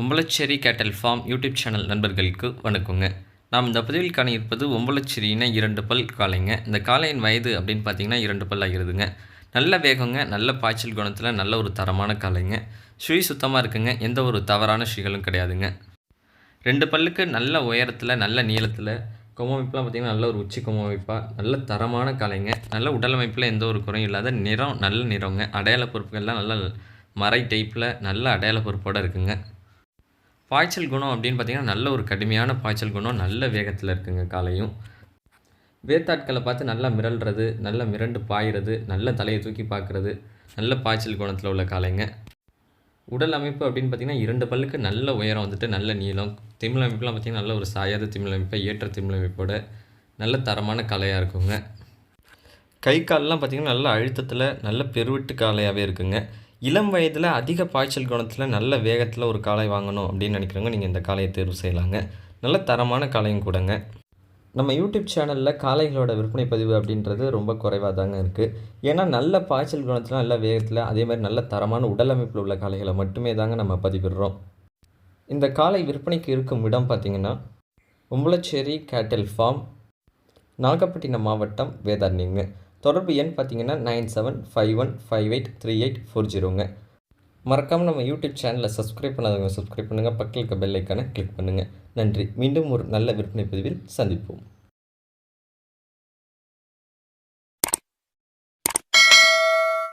ஒம்பலச்சேரி கேட்டல் form YouTube channel நண்பர்களுக்கு வணக்கங்க. நாம் இந்த பதிவில் காண இருப்பது ஒம்பலச்சேரியின இரண்டு பல் காளைங்க. இந்த காளையின் வயது அப்படின்னு பார்த்தீங்கன்னா இரண்டு பல் ஆகிருதுங்க. நல்ல வேகங்க நல்ல பாய்ச்சல் குணத்தில் நல்ல ஒரு தரமான காளைங்க. ஸ்ரீ சுத்தமாக இருக்குங்க எந்த ஒரு தவறான ஸ்ரீகளும் கிடையாதுங்க. ரெண்டு பல்லுக்கு நல்ல உயரத்தில் நல்ல நீளத்தில் கொம்மமைப்புலாம் பார்த்திங்கன்னா நல்ல ஒரு உச்சி கொமமைப்பாக நல்ல தரமான காளைங்க. நல்ல உடலமைப்பில் எந்த ஒரு குறையும் இல்லாத நிறம் நல்ல நிறங்க. அடையாள பொறுப்புகள்லாம் நல்ல மறை டைப்பில் நல்ல அடையாள பொறுப்போடு இருக்குங்க. பாய்ச்சல் குணம் அப்படின்னு பார்த்தீங்கன்னா நல்ல ஒரு கடுமையான பாய்ச்சல் குணம் நல்ல வேகத்தில் இருக்குங்க காலையும். வேத்தாட்களை பார்த்து நல்லா மிரள்றது நல்ல மிரண்டு பாயிறது நல்ல தலையை தூக்கி பார்க்குறது நல்ல பாய்ச்சல் குணத்தில் உள்ள காளைங்க உடல் அமைப்பு அப்படின்னு பார்த்தீங்கன்னா இரண்டு பல்லுக்கு நல்ல உயரம் வந்துட்டு நல்ல நீளம். திமிழ் அமைப்புலாம் பார்த்திங்கன்னா நல்ல ஒரு சாயாத திமிழ் அமைப்பை ஏற்ற திமிழ் அமைப்போட நல்ல தரமான கலையாக இருக்குங்க. கை கால்லாம் பார்த்திங்கன்னா நல்ல அழுத்தத்தில் நல்ல பெருவிட்டு காளையாகவே இருக்குங்க. இளம் வயதில் அதிக பாய்ச்சல் குணத்தில் நல்ல வேகத்தில் ஒரு காளை வாங்கணும் அப்படின்னு நினைக்கிறவங்க நீங்கள் இந்த காலையை தேர்வு செய்யலாங்க. நல்ல தரமான காளையும் கூடங்க. நம்ம யூடியூப் சேனலில் காளைகளோட விற்பனை பதிவு அப்படின்றது ரொம்ப குறைவாக தாங்க இருக்குது ஏன்னா நல்ல பாய்ச்சல் குணத்தில் நல்ல வேகத்தில் அதே மாதிரி நல்ல தரமான உடல் அமைப்பில் உள்ள காளைகளை மட்டுமே தாங்க நம்ம பதிவிடுறோம். இந்த காளை விற்பனைக்கு இருக்கும் இடம் பார்த்திங்கன்னா உம்பளச்சேரி கேட்டல் ஃபார்ம் நாகப்பட்டினம் மாவட்டம் வேதாரணிங்க தொடர்பு எண் பார்த்தீங்கன்னா nine seven five one five eight three eight four ஜீரோங்க மறக்காமல் நம்ம யூடியூப் சேனலை சப்ஸ்கிரைப் பண்ணாதவங்க சப்ஸ்கிரைப் பண்ணுங்கள் பக்கத்தில் இருக்க பெல் ஐக்கானை கிளிக் பண்ணுங்கள் நன்றி. மீண்டும் ஒரு நல்ல விற்பனை பதிவில் சந்திப்போம்.